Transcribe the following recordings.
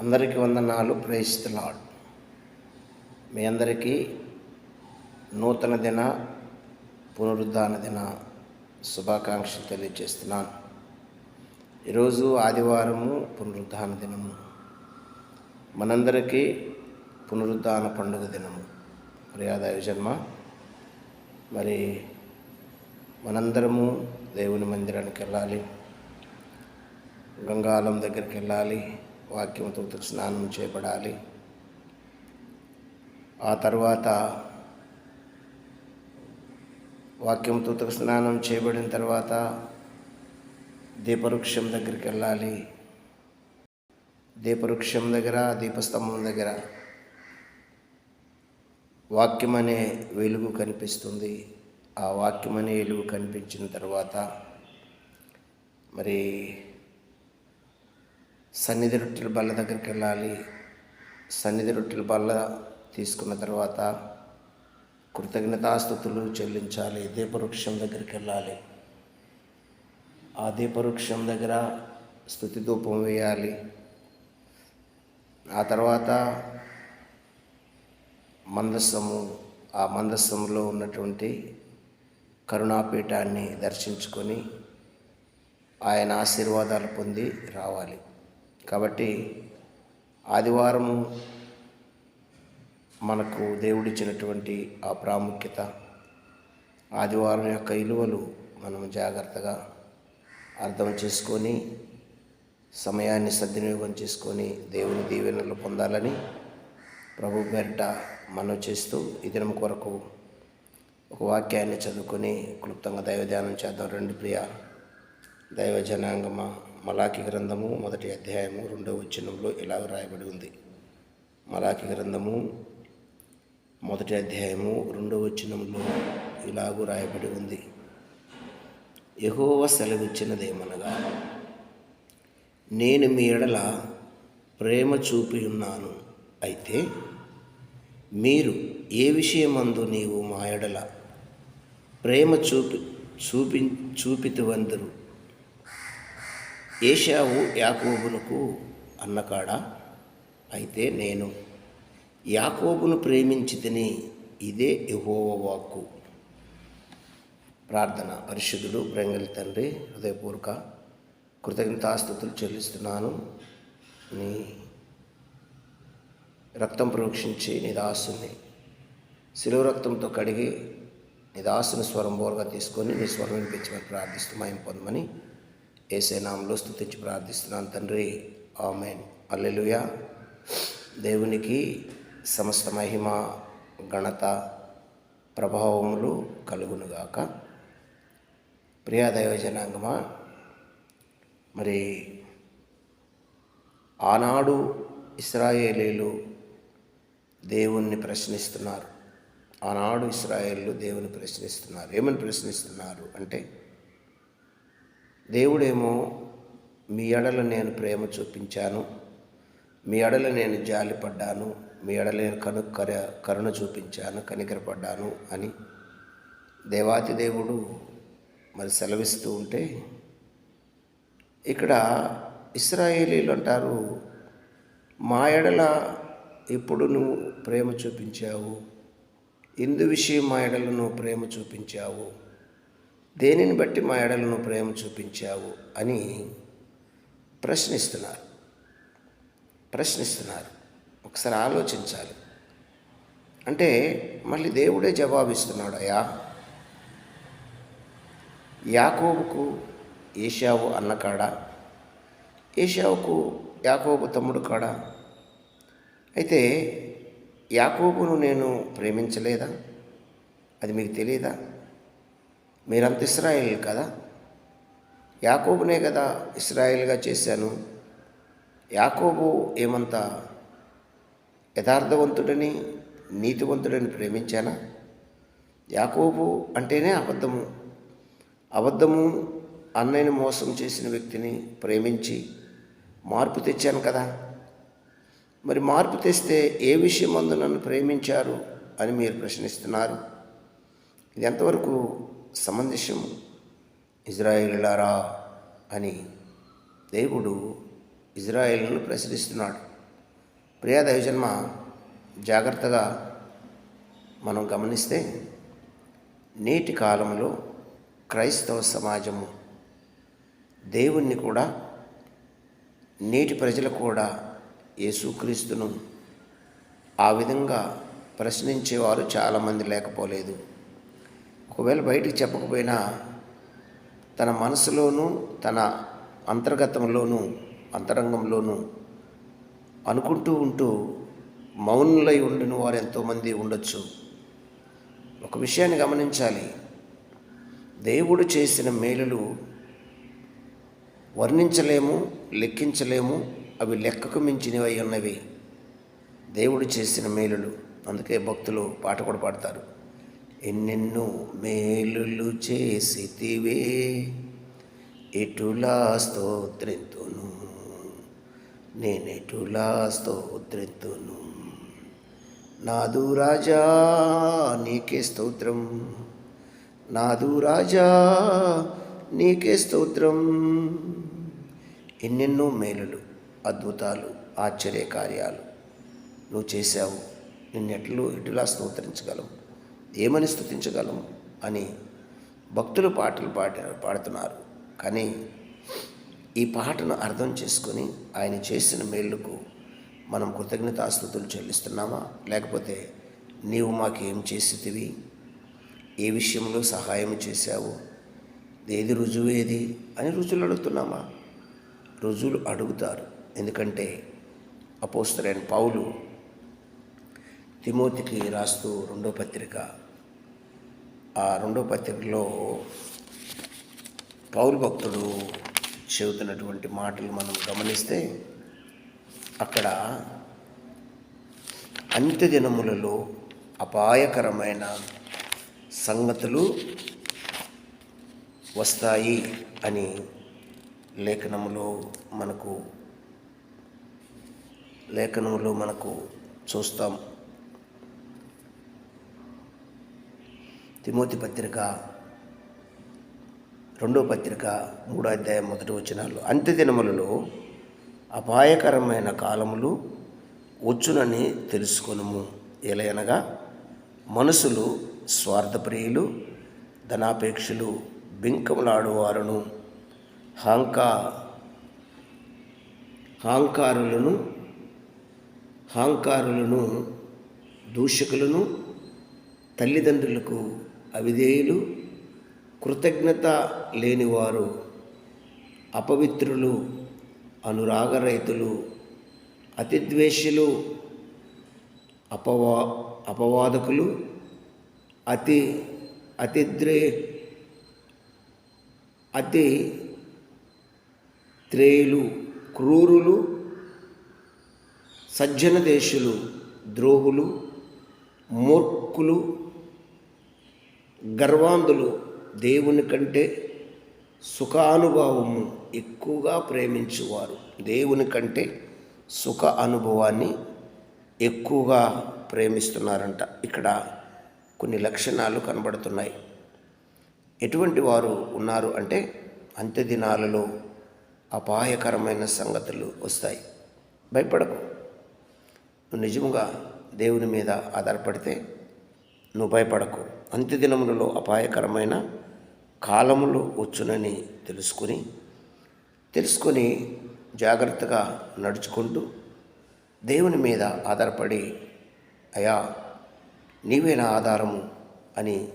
అందరికీ వందనాలు. ప్రేయిస్తున్నాడు మీ అందరికీ నూతన దిన పునరుద్ధాన దిన శుభాకాంక్షలు తెలియజేస్తున్నాను. ఈరోజు ఆదివారము పునరుద్ధాన దినము. మనందరికీ పునరుద్ధాన పండుగ దినము. మర్యాద జన్మ. మరి మనందరము దేవుని మందిరానికి వెళ్ళాలి. గంగాలం దగ్గరికి వెళ్ళాలి. వాక్యంతో స్నానం చేపడాలి ఆ తర్వాత వాక్యంతో స్నానం చేయబడిన తర్వాత దీపవృక్షం దగ్గరికి వెళ్ళాలి. దీపవృక్షం దగ్గర దీపస్తంభం దగ్గర వాక్యం అనే వెలుగు కనిపిస్తుంది. ఆ వాక్యం అనే వెలుగు కనిపించిన తర్వాత మరి సన్నిధి రొట్టెల బల్ల దగ్గరికి వెళ్ళాలి. సన్నిధి రొట్టెల బల్ల తీసుకున్న తర్వాత కృతజ్ఞతాస్థుతులు చెల్లించాలి. దీపవృక్షం దగ్గరికి వెళ్ళాలి. ఆ దీపవృక్షం దగ్గర స్థుతి ధూపం వేయాలి. ఆ తర్వాత మందస్సము ఆ మందస్సంలో ఉన్నటువంటి కరుణాపీఠాన్ని దర్శించుకొని ఆయన ఆశీర్వాదాలు పొంది రావాలి. కాబట్టి ఆదివారము మనకు దేవుడిచ్చినటువంటి ఆ ప్రాముఖ్యత. ఆదివారం యొక్క విలువలు మనం జాగ్రత్తగా అర్థం చేసుకొని సమయాన్ని సద్వినియోగం చేసుకొని దేవుని దీవెనలు పొందాలని ప్రభు పేరిట మనం చేస్తూ ఈ దినం కొరకు ఒక వాక్యాన్ని చదువుకొని క్లుప్తంగా దైవధ్యానం చేద్దాం. రెండు ప్రియ దైవ జనాంగమ మలాకి గ్రంథము మొదటి అధ్యాయము రెండవ వచనంలో ఇలా రాయబడి ఉంది. మలాకి గ్రంథము మొదటి అధ్యాయము రెండవ వచనంలో ఇలాగూ రాయబడి ఉంది. యహోవ సెలవిచ్చినదేమనగా నేను మీ ఎడల ప్రేమ చూపి ఉన్నాను. అయితే మీరు ఏ విషయమందు నీవు మా ఎడల ప్రేమ చూపి చూపి చూపితువందరు? ఏషావు యాకోబులకు అన్నకాడా అయితే నేను యాకోబును ప్రేమించి తిని ఇదే యహోవ వాక్కు. ప్రార్థన. పరిశుద్ధుడు ప్రేంగలి తండ్రి హృదయపూర్వక కృతజ్ఞతాస్థుతులు చెల్లిస్తున్నాను. నీ రక్తం ప్రోక్షించి నీ దాసుని శిలువ రక్తంతో కడిగి నీ దాసుని స్వరం బోరుగా తీసుకొని నీ స్వరం వినిపించమని ప్రార్థిస్తూ మయం పొందమని ఏసే నామంలో స్థుతించి ప్రార్థిస్తున్నాను తండ్రి. ఆమెన్. అల్లెలుయ దేవునికి సమస్త మహిమ ఘనత ప్రభావములు కలుగునుగాక. ప్రియా దైవ జనాంగమా మరి ఆనాడు ఇస్రాయేలీలు దేవుణ్ణి ప్రశ్నిస్తున్నారు. ఆనాడు ఇస్రాయేళ్ళు దేవుని ప్రశ్నిస్తున్నారు. ఏమని ప్రశ్నిస్తున్నారు అంటే దేవుడేమో మీ ఎడల నేను ప్రేమ చూపించాను మీ ఎడల నేను జాలిపడ్డాను మీ ఎడల నేను కను కరుణ చూపించాను కనికరపడ్డాను అని దేవాతి దేవుడు మరి సెలవిస్తూ ఉంటే ఇక్కడ ఇస్రాయేలీలు అంటారు మా ఎడల ఇప్పుడు నువ్వు ప్రేమ చూపించావు? ఇందు విషయం మా ఎడల నువ్వు ప్రేమ చూపించావు? దేనిని బట్టి మా ఎడలను ప్రేమ చూపించావు అని ప్రశ్నిస్తున్నారు. ప్రశ్నిస్తున్నారు. ఒకసారి ఆలోచించాలి. అంటే మళ్ళీ దేవుడే జవాబిస్తున్నాడు అయా యాకోబుకు ఏషావు అన్నకాడ ఏషావుకు యాకోబు తమ్ముడు కాడా? అయితే యాకోబును నేను ప్రేమించలేదా? అది మీకు తెలియదా మీరంత ఇస్రాయేల్ కదా? యాకోబునే కదా ఇస్రాయేల్గా చేశాను. యాకోబు ఏమంత యథార్థవంతుడని నీతివంతుడని ప్రేమించానా? యాకోబు అంటేనే అబద్ధము. అబద్ధము అన్నయ్యని మోసం చేసిన వ్యక్తిని ప్రేమించి మార్పు తెచ్చాను కదా. మరి మార్పు తెస్తే ఏ విషయం అందు నన్ను ప్రేమించారు అని మీరు ప్రశ్నిస్తున్నారు. ఇది ఎంతవరకు సమంజసం ఇజ్రాయేలులారా అని దేవుడు ఇజ్రాయేల్ను ప్రశ్నిస్తున్నాడు. ప్రియా దైవజన్మ జాగ్రత్తగా మనం గమనిస్తే నేటి కాలంలో క్రైస్తవ సమాజము దేవుణ్ణి కూడా నేటి ప్రజలు కూడా యేసుక్రీస్తును ఆ విధంగా ప్రశ్నించేవారు చాలామంది లేకపోలేదు. ఒకవేళ బయటికి చెప్పకపోయినా తన మనసులోనూ తన అంతర్గతంలోనూ అంతరంగంలోనూ అనుకుంటూ ఉంటూ మౌనులై ఉండిన వారు ఎంతోమంది ఉండొచ్చు. ఒక విషయాన్ని గమనించాలి. దేవుడు చేసిన మేలులు వర్ణించలేము లెక్కించలేము అవి లెక్కకు మించినవి ఉన్నవి. దేవుడు చేసిన మేలులు. అందుకే భక్తులు పాట కూడా పాడతారు. ఎన్నెన్నో మేలులు చేసితివే. ఎటులా స్తోత్రింతును నేనెటులా స్తోత్రింతును నాదు రాజా నీకే స్తోత్రం. నాదు రాజా నీకే స్తోత్రం. ఎన్నెన్నో మేలులు అద్భుతాలు ఆశ్చర్య కార్యాలు నువ్వు చేశావు. నిన్నెట్లు ఎటులా స్తోత్రించగలవు ఏమని స్థుతించగలం అని భక్తులు పాటలు పాట పాడుతున్నారు. కానీ ఈ పాటను అర్థం చేసుకొని ఆయన చేసిన మేలుకు మనం కృతజ్ఞతాస్థుతులు చెల్లిస్తున్నామా? లేకపోతే నీవు మాకేం చేసేదివి ఏ విషయంలో సహాయం చేశావు? ఏది రుజువు ఏది? అని రుజువులు అడుగుతున్నామా? రుజువులు అడుగుతారు. ఎందుకంటే అపోస్తలైన పౌలు తిమోతికి రాస్తూ రెండో పత్రిక. ఆ రెండో పత్రికలో పౌరు భక్తుడు చెబుతున్నటువంటి మాటలు మనం గమనిస్తే అక్కడ అంత్య దినములలో అపాయకరమైన సంగతులు వస్తాయి అని లేఖనములో మనకు లేఖనములో మనకు చూస్తాం. తిమోతి పత్రిక రెండో పత్రిక మూడో అధ్యాయం మొదటి వచనాలు అంత్య దినములలో అపాయకరమైన కాలములు వచ్చునని తెలుసుకొనుము. ఎలయనగా మనసులు స్వార్థప్రియులు ధనాపేక్షలు బింకములాడువారును. హాంకా హాంకారులను హాంకారులను దూషకులను తల్లిదండ్రులకు అవిధేయులు కృతజ్ఞత లేనివారు అపవిత్రులు అనురాగరహితులు అతిద్వేషులు అపవా అపవాదకులు అతి అతిద్రే అతి త్రేయులు క్రూరులు సజ్జన దేశులు ద్రోహులు మూర్ఖులు గర్వాంధులు దేవుని కంటే సుఖానుభవము ఎక్కువగా ప్రేమించువారు. దేవుని కంటే సుఖ అనుభవాన్ని ఎక్కువగా ప్రేమిస్తున్నారంట. ఇక్కడ కొన్ని లక్షణాలు కనబడుతున్నాయి. ఎటువంటి వారు ఉన్నారు అంటే అంత్య దినాలలో అపాయకరమైన సంగతులు వస్తాయి. భయపడకు. నిజముగా దేవుని మీద ఆధారపడితే నువ్వు భయపడకు. అంత్యదినములలో అపాయకరమైన కాలములు వచ్చునని తెలుసుకొని తెలుసుకొని జాగ్రత్తగా నడుచుకుంటూ దేవుని మీద ఆధారపడి అయా నీవే నా ఆధారము అని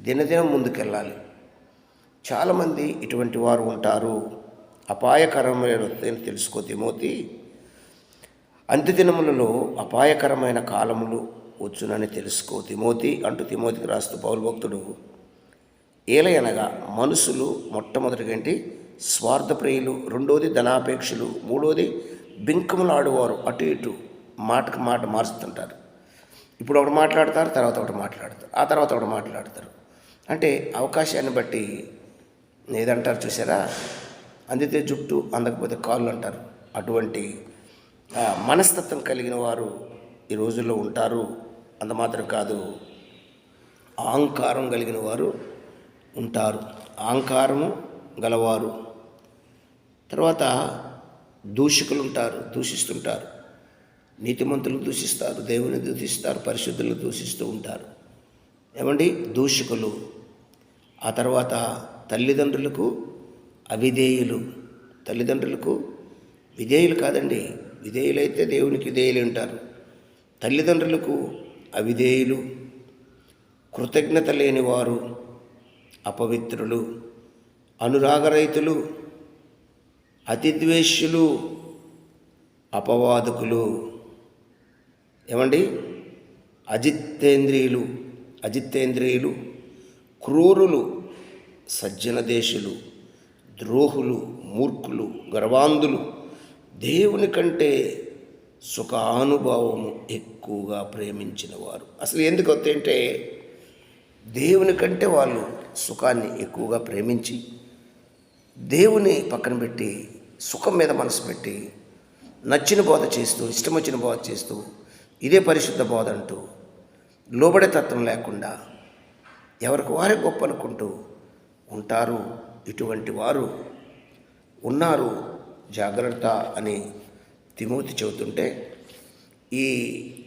దినదినం ముందుకెళ్ళాలి. చాలామంది ఇటువంటి వారు ఉంటారు. అపాయకరమైన తెలుసుకో తిమోతి అంత్యదినములలో అపాయకరమైన కాలములు వచ్చునని తెలుసుకో. తిమోతి అంటూ తిమోతికి రాస్తూ పౌరు భక్తుడు ఏలయనగా మనుషులు మొట్టమొదటిగంటి స్వార్థప్రియులు రెండోది ధనాపేక్షలు మూడోది బింకములాడువారు అటు ఇటు మాటకు మాట మారుస్తుంటారు. ఇప్పుడు ఒకటి మాట్లాడతారు తర్వాత ఒకటి మాట్లాడతారు ఆ తర్వాత ఒకటి మాట్లాడతారు. అంటే అవకాశాన్ని బట్టి ఏదంటారు చూసారా అందితే జుట్టు అందకపోతే కాళ్ళు అంటారు. అటువంటి మనస్తత్వం కలిగిన వారు ఈ రోజుల్లో ఉంటారు. అంత మాత్రం కాదు అహంకారం కలిగిన వారు ఉంటారు. అహంకారము గలవారు. తర్వాత దూషకులు ఉంటారు దూషిస్తుంటారు. నీతిమంతులు దూషిస్తారు దేవుని దూషిస్తారు పరిశుద్ధులు దూషిస్తూ ఉంటారు. ఏమండి? దూషకులు. ఆ తర్వాత తల్లిదండ్రులకు అవిధేయులు. తల్లిదండ్రులకు విధేయులు కాదండి. విధేయులైతే దేవునికి విధేయులు ఉంటారు. తల్లిదండ్రులకు అవిధేయులు కృతజ్ఞత లేనివారు అపవిత్రులు అనురాగరైతులు అతిద్వేష్యులు అపవాదకులు. ఏమండి? అజితేంద్రియులు అజితేంద్రియులు క్రూరులు సజ్జన దేశులు ద్రోహులు మూర్ఖులు గర్వాంధులు దేవుని కంటే సుఖానుభవము ఎక్కువగా ప్రేమించిన వారు అసలు ఎందుకు అంటే దేవుని కంటే వాళ్ళు సుఖాన్ని ఎక్కువగా ప్రేమించి దేవుని పక్కన పెట్టి సుఖం మీద మనసు పెట్టి నచ్చిన బోధ చేస్తూ ఇష్టం వచ్చిన బోధ చేస్తూ ఇదే పరిశుద్ధ బోధ అంటూ లోబడే తత్వం లేకుండా ఎవరికి వారే గొప్ప అనుకుంటూ ఉంటారు. ఇటువంటి వారు ఉన్నారు. జాగ్రత్త అని తిమోతి చెబుతుంటే ఈ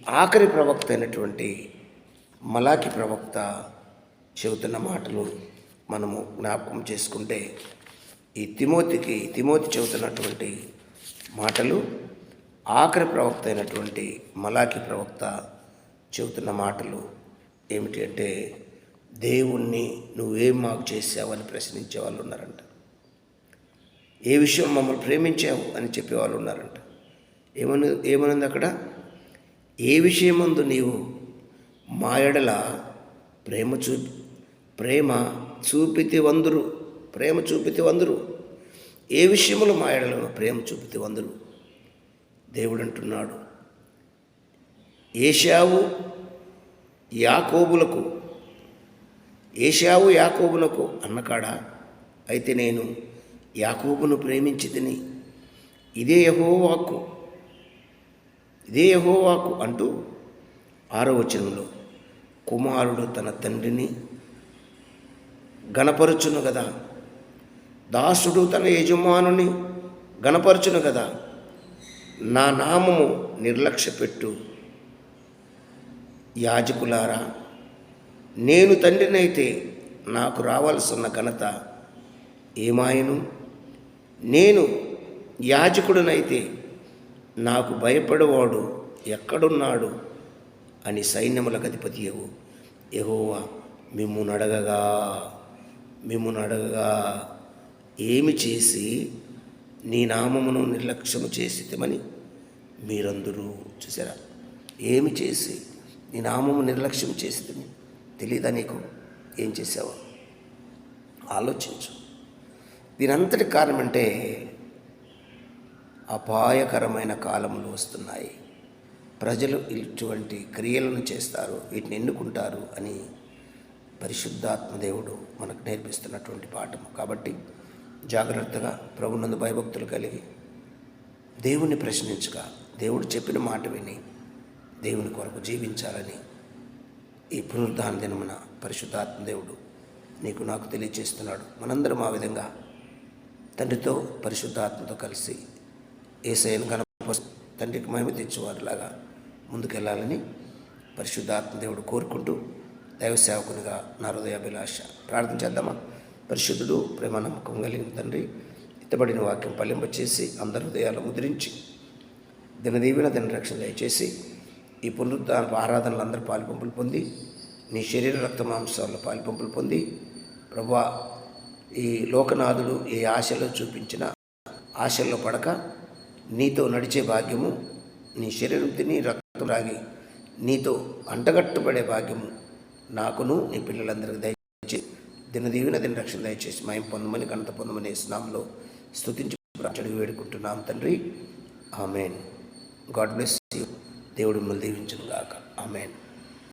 ఆఖరి ప్రవక్త అయినటువంటి మలాకి ప్రవక్త చెబుతున్న మాటలు మనము జ్ఞాపకం చేసుకుంటే ఈ తిమోతికి తిమోతి చెబుతున్నటువంటి మాటలు ఆఖరి ప్రవక్త అయినటువంటి మలాకి ప్రవక్త చెబుతున్న మాటలు ఏమిటి అంటే దేవుణ్ణి నువ్వేం మాకు చేసావని ప్రశ్నించే వాళ్ళు ఉన్నారంట. ఏ విషయం మమ్మల్ని ప్రేమించావు అని చెప్పేవాళ్ళు ఉన్నారంట. ఏమని ఏమనుంది అక్కడ? ఏ విషయమందు నీవు మాయడల ప్రేమ చూ ప్రేమ చూపితి వందురు ప్రేమ చూపితి వందురు. ఏ విషయంలో మా ప్రేమ చూపితి వందురు? దేవుడు అంటున్నాడు ఏషావు యాకోబులకు ఏషావు యాకోబులకు అన్నకాడా అయితే నేను యాకోబును ప్రేమించి తిని ఇదే యహోవాకు ఇదే యహోవాకు అంటూ ఆరో వచనంలో కుమారుడు తన తండ్రిని గణపరుచును కదా దాసుడు తన యజమానుని గణపరచును కదా నా నామము నిర్లక్ష్యపెట్టు. యాజకులారా నేను తండ్రినైతే నాకు రావాల్సిన ఘనత ఏమాయను? నేను యాజకుడనైతే నాకు భయపడేవాడు ఎక్కడున్నాడు అని సైన్యములకు అధిపతి ఎహోవా మిమ్ము నడగగా మిమ్ము నడగగా ఏమి చేసి నీ నామమును నిర్లక్ష్యము చేసితమని మీరందరూ చూసారా ఏమి చేసి నీ నామము నిర్లక్ష్యం చేసితని తెలీదా నీకు? ఏం చేసావా ఆలోచించు. దీనంతటి కారణం అంటే అపాయకరమైన కాలములు వస్తున్నాయి. ప్రజలు ఇటువంటి క్రియలను చేస్తారు వీటిని ఎన్నుకుంటారు అని పరిశుద్ధాత్మదేవుడు మనకు నేర్పిస్తున్నటువంటి పాఠము. కాబట్టి జాగ్రత్తగా ప్రభునందు భయభక్తులు కలిగి దేవుణ్ణి ప్రశ్నించగా దేవుడు చెప్పిన మాట విని దేవుని కొరకు జీవించాలని ఈ పునరుద్ధాన దినమున పరిశుద్ధాత్మదేవుడు నీకు నాకు తెలియచేస్తున్నాడు. మనందరం ఆ విధంగా తండ్రితో పరిశుద్ధాత్మతో కలిసి ఏసైను గణప తండ్రికి మహిమ తెచ్చేవారిలాగా ముందుకెళ్ళాలని పరిశుద్ధాత్మ దేవుడు కోరుకుంటూ దైవ సేవకునిగా నా హృదయాభిలాష ప్రార్థన చేద్దామా? పరిశుద్ధుడు ప్రేమ నమ్మకం కలిగిన తండ్రి ఇతబడిన వాక్యం పల్లింప చేసి అందరి హృదయాలు ముద్రించి దినదీవిన దిన రక్షణ దయచేసి ఈ పునరుద్ధాన ఆరాధనలు అందరూ పాలుపంపులు పొంది నీ శరీర రక్త మాంసాల్లో పాలుపంపులు పొంది ప్రభా ఈ లోకనాథుడు ఏ ఆశలో చూపించిన ఆశల్లో పడక నీతో నడిచే భాగ్యము నీ శరీరం తిని రక్తం రాగి నీతో అంటగట్టుబడే భాగ్యము నాకును నీ పిల్లలందరికీ దయచేసి దినదీవిన దిన రక్షణ దయచేసి మాయం పొందమని ఘనత పొందమని స్నామంలో స్థుతించి అడిగి వేడుకుంటున్నాం తండ్రి. ఆమెన్. God bless you. దేవుడు మిమ్మల్ని దీవించను గాక. ఆమెన్.